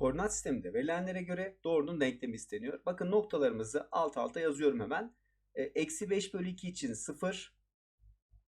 Koordinat sisteminde verilenlere göre doğrunun denklemi isteniyor. Bakın noktalarımızı alt alta yazıyorum hemen. E, Eksi 5 bölü 2 için 0.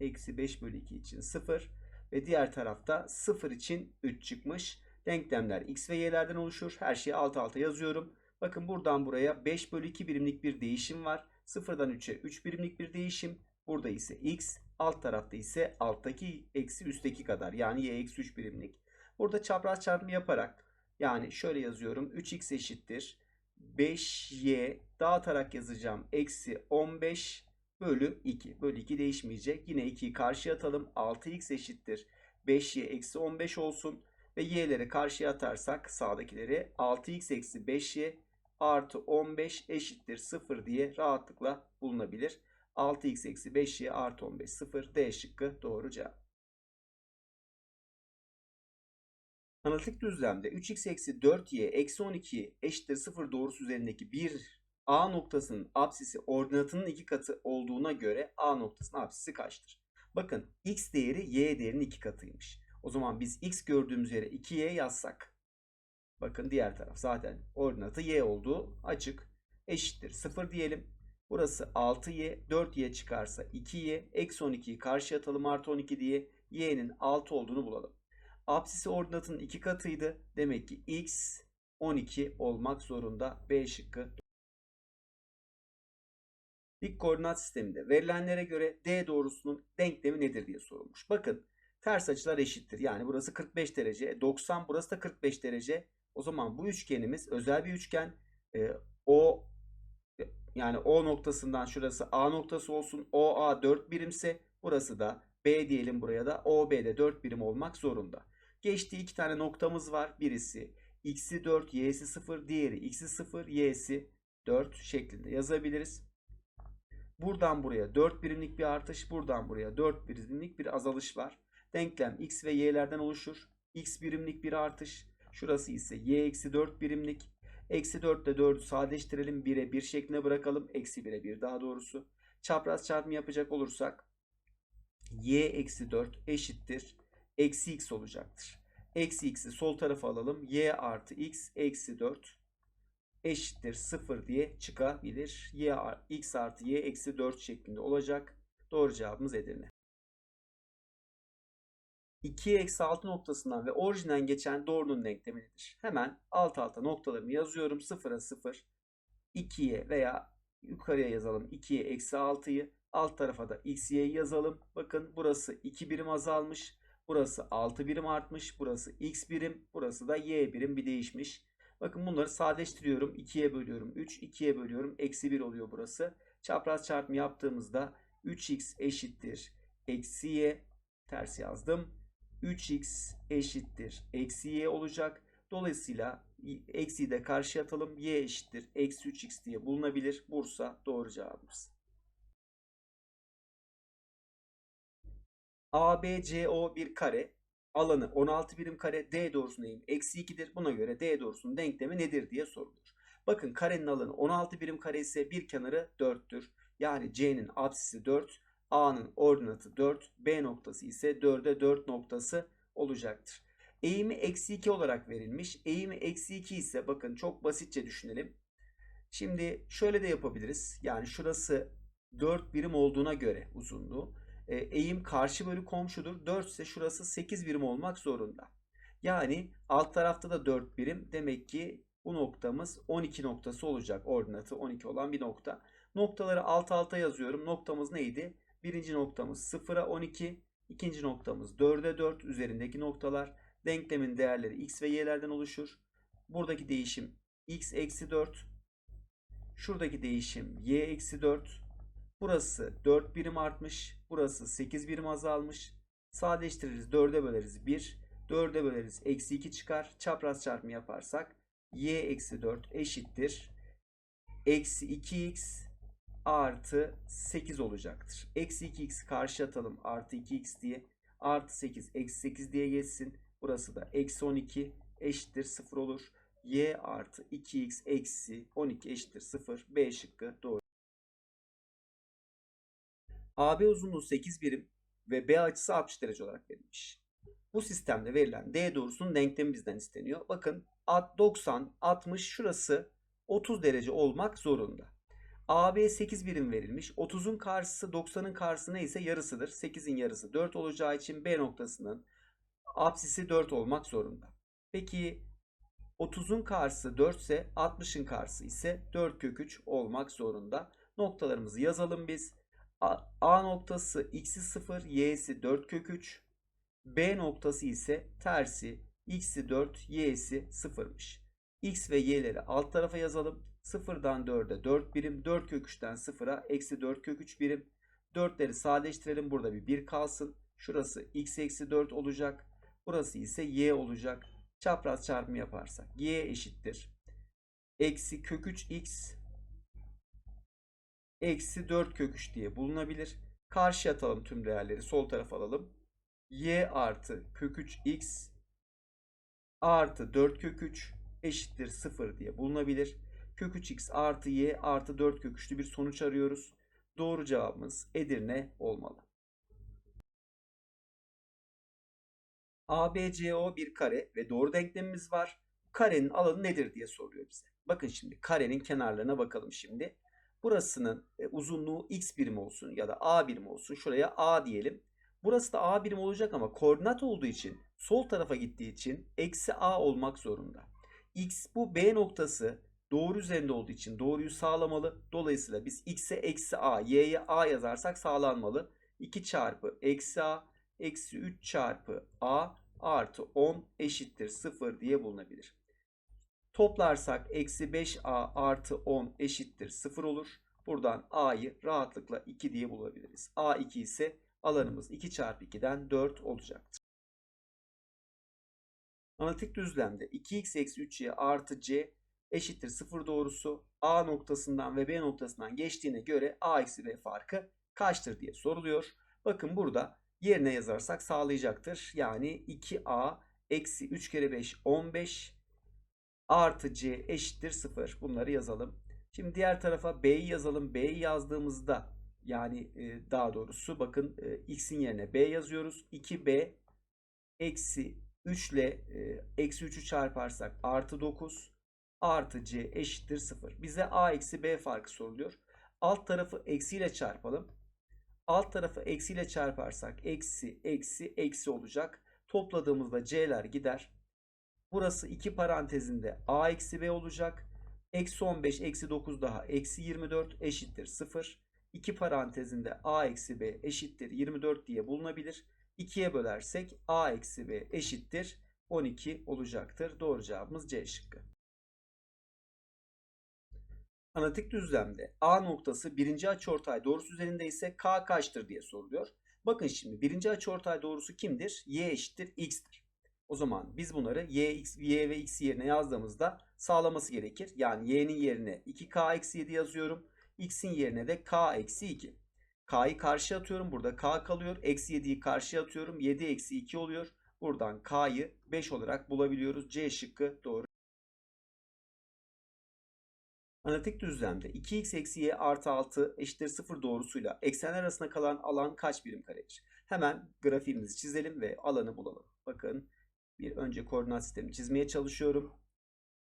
Eksi 5 bölü 2 için 0. Ve diğer tarafta 0 için 3 çıkmış. Denklemler x ve y'lerden oluşur. Her şeyi alt alta yazıyorum. Bakın buradan buraya 5 bölü 2 birimlik bir değişim var. 0'dan 3'e 3 birimlik bir değişim. Burada ise x. Alt tarafta ise alttaki eksi üstteki kadar. Yani y eksi 3 birimlik. Burada çapraz çarpımı yaparak yani şöyle yazıyorum. 3x eşittir. 5y dağıtarak yazacağım. Eksi 15 bölü 2. Bölü 2 değişmeyecek. Yine 2'yi karşıya atalım. 6x eşittir. 5y eksi 15 olsun. Ve y'leri karşıya atarsak sağdakileri 6x eksi 5y artı 15 eşittir 0 diye rahatlıkla bulunabilir. 6x eksi 5y artı 15 0 D şıkkı doğru cevap. Analitik düzlemde 3x eksi 4y eksi 12 eşittir 0 doğrusu üzerindeki bir A noktasının apsisi ordinatının iki katı olduğuna göre A noktasının apsisi kaçtır? Bakın x değeri y değerinin iki katıymış. O zaman biz x gördüğümüz yere 2y yazsak. Bakın diğer taraf zaten ordinatı y olduğu açık. Eşittir 0 diyelim. Burası 6y, 4y çıkarsa 2y, eksi 12'yi karşıya atalım artı 12 diye y'nin 6 olduğunu bulalım. Apsisi ordinatının iki katıydı. Demek ki x 12 olmak zorunda. B şıkkı. Dik koordinat sisteminde verilenlere göre D doğrusunun denklemi nedir diye sorulmuş. Bakın ters açılar eşittir. Yani burası 45 derece. 90 burası da 45 derece. O zaman bu üçgenimiz özel bir üçgen. E, o yani O noktasından şurası A noktası olsun. OA 4 birimse burası da B diyelim buraya da OB'de 4 birim olmak zorunda. Geçtiği iki tane noktamız var. Birisi x'i 4, y'si 0, diğeri x'i 0, y'si 4 şeklinde yazabiliriz. Buradan buraya 4 birimlik bir artış, buradan buraya 4 birimlik bir azalış var. Denklem x ve y'lerden oluşur. x birimlik bir artış. Şurası ise y eksi 4 birimlik. Eksi 4 ile 4'ü sadeleştirelim. 1'e 1 şeklinde bırakalım. Eksi 1'e 1 daha doğrusu. Çapraz çarpımı yapacak olursak y eksi 4 eşittir. Eksi x olacaktır. Eksi x'i sol tarafa alalım. y artı x eksi 4 eşittir 0 diye çıkabilir. y x artı y eksi 4 şeklinde olacak. Doğru cevabımız Edirne. 2 eksi 6 noktasından ve orijinden geçen doğrunun denklemi nedir? Hemen alt alta noktalarımı yazıyorum. 0'a 0, 2'ye veya yukarıya yazalım. 2'ye eksi 6'yı. Alt tarafa da x, y'yi yazalım. Bakın burası 2 birim azalmış. Burası 6 birim artmış. Burası x birim. Burası da y birim bir değişmiş. Bakın bunları sadeleştiriyorum. 2'ye bölüyorum. 3. 2'ye bölüyorum. Eksi 1 oluyor burası. Çapraz çarpımı yaptığımızda 3x eşittir. Eksi y. Ters yazdım. 3x eşittir. Eksi y olacak. Dolayısıyla eksiyi de karşıya atalım. y eşittir. Eksi 3x diye bulunabilir. Bursa doğru cevabımız. ABCO bir kare. Alanı 16 birim kare. D doğrusunun eğimi eksi 2'dir. Buna göre D doğrusunun denklemi nedir diye sorulur. Bakın karenin alanı 16 birim kare ise bir kenarı 4'tür. Yani C'nin apsisi 4. A'nın ordinatı 4. B noktası ise 4'e 4 noktası olacaktır. Eğimi eksi 2 olarak verilmiş. Eğimi eksi 2 ise bakın çok basitçe düşünelim. Şimdi şöyle de yapabiliriz. Yani şurası 4 birim olduğuna göre uzunluğu. E, eğim karşı bölü komşudur. 4 ise şurası 8 birim olmak zorunda. Yani alt tarafta da 4 birim. Demek ki bu noktamız 12 noktası olacak. Ordinatı 12 olan bir nokta. Noktaları alt alta yazıyorum. Noktamız neydi? Birinci noktamız 0'a 12. ikinci noktamız 4'e 4 üzerindeki noktalar. Denklemin değerleri x ve y'lerden oluşur. Buradaki değişim x eksi 4. Şuradaki değişim y eksi 4. Burası 4 birim artmış. Burası 8 birim azalmış. Sadeleştiririz. 4'e böleriz 1. 4'e böleriz. Eksi 2 çıkar. Çapraz çarpımı yaparsak y eksi 4 eşittir. Eksi 2x artı 8 olacaktır. Eksi 2x karşı atalım. Artı 2x diye. Artı 8 eksi 8 diye geçsin. Burası da eksi 12 eşittir 0 olur. y artı 2x eksi 12 eşittir 0. B şıkkı doğru. AB uzunluğu 8 birim ve B açısı 60 derece olarak verilmiş. Bu sistemde verilen D doğrusunun denklemi bizden isteniyor. Bakın at 90, 60 şurası 30 derece olmak zorunda. AB 8 birim verilmiş. 30'un karşısı 90'ın karşısı neyse yarısıdır. 8'in yarısı 4 olacağı için B noktasının apsisi 4 olmak zorunda. Peki 30'un karşısı 4 ise 60'ın karşısı ise 4 kök 3 olmak zorunda. Noktalarımızı yazalım biz. A, A noktası x'i 0, y'si 4 kök 3. B noktası ise tersi x'i 4, y'si 0'mış. X ve y'leri alt tarafa yazalım. 0'dan 4'e 4 birim. 4 kök 3'ten 0'a eksi 4 kök 3 birim. 4'leri sadeleştirelim. Burada bir 1 kalsın. Şurası x eksi 4 olacak. Burası ise y olacak. Çapraz çarpımı yaparsak y eşittir. Eksi kök 3x eksi 4 kök 3 diye bulunabilir. Karşı atalım tüm değerleri. Sol tarafa alalım. y artı kök 3x artı 4 kök 3 eşittir 0 diye bulunabilir. Kök 3x artı y artı 4 kök 3'lü bir sonuç arıyoruz. Doğru cevabımız Edirne olmalı. ABCO bir kare ve doğru denklemimiz var. Karenin alanı nedir diye soruyor bize. Bakın şimdi karenin kenarlarına bakalım şimdi. Burasının e, uzunluğu x birim olsun ya da a birim olsun. Şuraya a diyelim. Burası da a birim olacak ama koordinat olduğu için sol tarafa gittiği için eksi a olmak zorunda. X bu B noktası doğru üzerinde olduğu için doğruyu sağlamalı. Dolayısıyla biz x'e eksi a, y'ye a yazarsak sağlanmalı. 2 çarpı eksi a eksi 3 çarpı a artı 10 eşittir 0 diye bulunabilir. Toplarsak eksi 5a artı 10 eşittir 0 olur. Buradan a'yı rahatlıkla 2 diye bulabiliriz. a 2 ise alanımız 2 çarpı 2'den 4 olacaktır. Analitik düzlemde 2x eksi 3y artı c eşittir 0 doğrusu a noktasından ve b noktasından geçtiğine göre a eksi b farkı kaçtır diye soruluyor. Bakın burada yerine yazarsak sağlayacaktır. Yani 2a eksi 3 kere 5 15 artı c eşittir 0. Bunları yazalım. Şimdi diğer tarafa b'yi yazalım. b'yi yazdığımızda yani e, daha doğrusu bakın e, x'in yerine b yazıyoruz. 2b eksi 3 ile eksi 3'ü çarparsak artı 9 artı c eşittir 0. Bize a eksi b farkı soruluyor. Alt tarafı eksiyle çarpalım. Alt tarafı eksiyle çarparsak eksi eksi eksi olacak. Topladığımızda c'ler gider. Burası iki parantezinde a eksi b olacak. Eksi 15 eksi 9 daha eksi 24 eşittir 0. İki parantezinde a eksi b eşittir 24 diye bulunabilir. 2'ye bölersek a eksi b eşittir 12 olacaktır. Doğru cevabımız C şıkkı. Analitik düzlemde A noktası birinci açıortay doğrusu üzerinde ise K kaçtır diye soruluyor. Bakın şimdi birinci açıortay doğrusu kimdir? Y eşittir X'tir. O zaman biz bunları Y, X, y ve X yerine yazdığımızda sağlaması gerekir. Yani Y'nin yerine 2K eksi 7 yazıyorum. X'in yerine de K eksi 2. K'yı karşıya atıyorum. Burada K kalıyor. Eksi 7'yi karşıya atıyorum. 7 eksi 2 oluyor. Buradan K'yı 5 olarak bulabiliyoruz. C şıkkı doğru. Analitik düzlemde 2x eksi y artı 6 eşittir 0 doğrusuyla eksenler arasında kalan alan kaç birim karedir? Hemen grafiğimizi çizelim ve alanı bulalım. Bakın bir önce koordinat sistemi çizmeye çalışıyorum.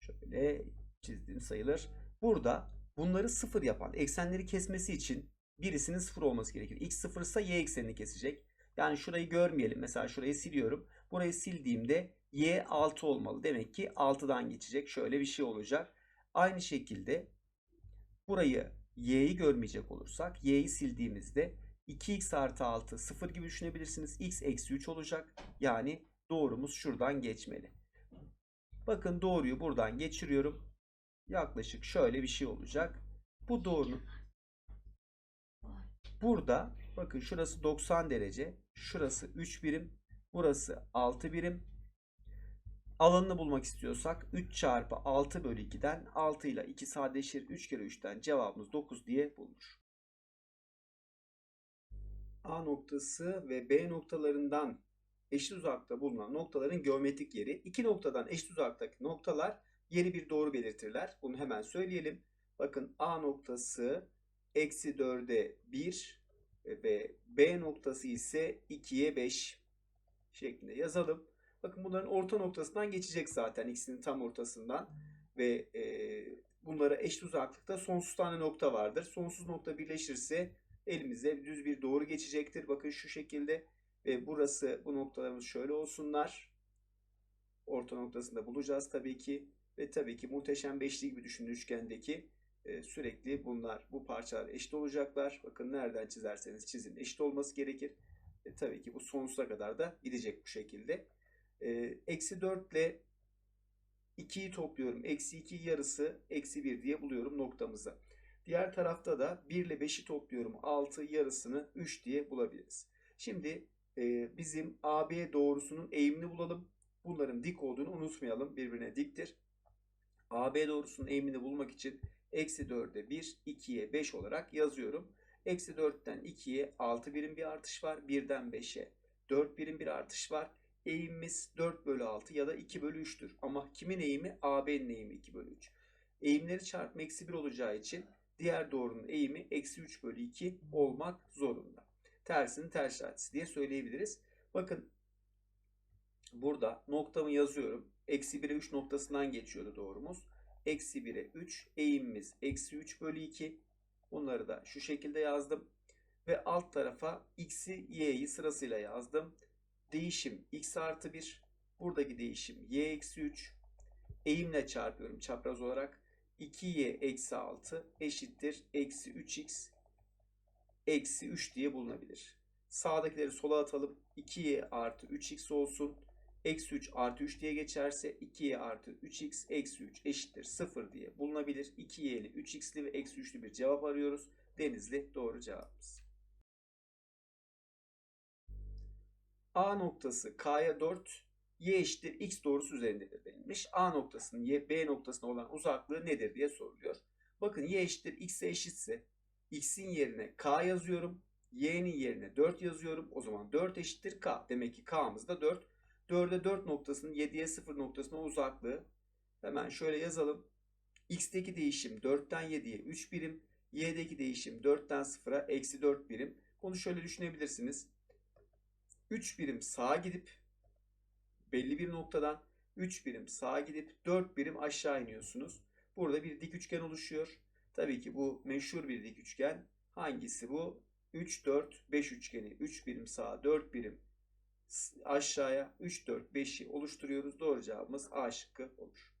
Şöyle çizdiğim sayılır. Burada bunları sıfır yapan eksenleri kesmesi için birisinin sıfır olması gerekir. X sıfır ise y eksenini kesecek. Yani şurayı görmeyelim. Mesela şurayı siliyorum. Burayı sildiğimde y 6 olmalı. Demek ki 6'dan geçecek. Şöyle bir şey olacak. Aynı şekilde burayı y'yi görmeyecek olursak y'yi sildiğimizde 2x artı 6 0 gibi düşünebilirsiniz. x eksi 3 olacak. Yani doğrumuz şuradan geçmeli. Bakın doğruyu buradan geçiriyorum. Yaklaşık şöyle bir şey olacak. Bu doğrunun burada bakın şurası 90 derece. Şurası 3 birim. Burası 6 birim. Alanını bulmak istiyorsak 3 çarpı 6 bölü 2'den 6 ile 2 sadeleşir. 3 kere 3'ten cevabımız 9 diye bulunur. A noktası ve B noktalarından eşit uzakta bulunan noktaların geometrik yeri. İki noktadan eşit uzaktaki noktalar yeri bir doğru belirtirler. Bunu hemen söyleyelim. Bakın A noktası eksi 4'e 1 ve B noktası ise 2'ye 5. şeklinde yazalım. Bakın bunların orta noktasından geçecek zaten ikisinin tam ortasından ve e, bunlara eşit uzaklıkta sonsuz tane nokta vardır. Sonsuz nokta birleşirse elimize düz bir doğru geçecektir. Bakın şu şekilde ve burası bu noktalarımız şöyle olsunlar. Orta noktasında bulacağız tabii ki ve tabii ki muhteşem beşli gibi düşünün üçgendeki e, sürekli bunlar bu parçalar eşit olacaklar. Bakın nereden çizerseniz çizin eşit olması gerekir. E, tabii ki bu sonsuza kadar da gidecek bu şekilde. E, eksi 4 ile 2'yi topluyorum. Eksi 2 yarısı eksi 1 diye buluyorum noktamızı. Diğer tarafta da 1 ile 5'i topluyorum. 6 yarısını 3 diye bulabiliriz. Şimdi bizim AB doğrusunun eğimini bulalım. Bunların dik olduğunu unutmayalım. Birbirine diktir. AB doğrusunun eğimini bulmak için eksi 4'e 1, 2'ye 5 olarak yazıyorum. Eksi 4'ten 2'ye 6 birim bir artış var. 1'den 5'e 4 birim bir artış var. Eğimimiz 4 bölü 6 ya da 2 bölü 3'tür. Ama kimin eğimi? AB'nin eğimi 2 bölü 3. Eğimleri çarpma eksi 1 olacağı için diğer doğrunun eğimi eksi 3 bölü 2 olmak zorunda. Tersinin ters işaretisi diye söyleyebiliriz. Bakın burada noktamı yazıyorum. Eksi 1'e 3 noktasından geçiyordu doğrumuz. Eksi 1'e 3 eğimimiz eksi 3 bölü 2. Bunları da şu şekilde yazdım. Ve alt tarafa x'i y'yi sırasıyla yazdım. Değişim x artı 1. Buradaki değişim y eksi 3. Eğimle çarpıyorum çapraz olarak. 2y eksi 6 eşittir. Eksi 3x eksi 3 diye bulunabilir. Sağdakileri sola atalım. 2y artı 3x olsun. Eksi 3 artı 3 diye geçerse 2y artı 3x eksi 3 eşittir 0 diye bulunabilir. 2y'li, 3x'li ve eksi 3'lü bir cevap arıyoruz. Denizli doğru cevabımız. A noktası K'ya 4, Y eşittir X doğrusu üzerindedir denilmiş. A noktasının Y, B noktasına olan uzaklığı nedir diye soruluyor. Bakın Y eşittir X'e eşitse X'in yerine K yazıyorum. Y'nin yerine 4 yazıyorum. O zaman 4 eşittir K. Demek ki K'mız da 4. 4'e 4 noktasının 7'ye 0 noktasına uzaklığı. Hemen şöyle yazalım. X'teki değişim 4'ten 7'ye 3 birim. Y'deki değişim 4'ten 0'a eksi 4 birim. Bunu şöyle düşünebilirsiniz. 3 birim sağa gidip belli bir noktadan 3 birim sağa gidip 4 birim aşağı iniyorsunuz. Burada bir dik üçgen oluşuyor. Tabii ki bu meşhur bir dik üçgen. Hangisi bu? 3, 4, 5 üçgeni. 3 birim sağa, 4 birim aşağıya 3, 4, 5'i oluşturuyoruz. Doğru cevabımız A şıkkı olur.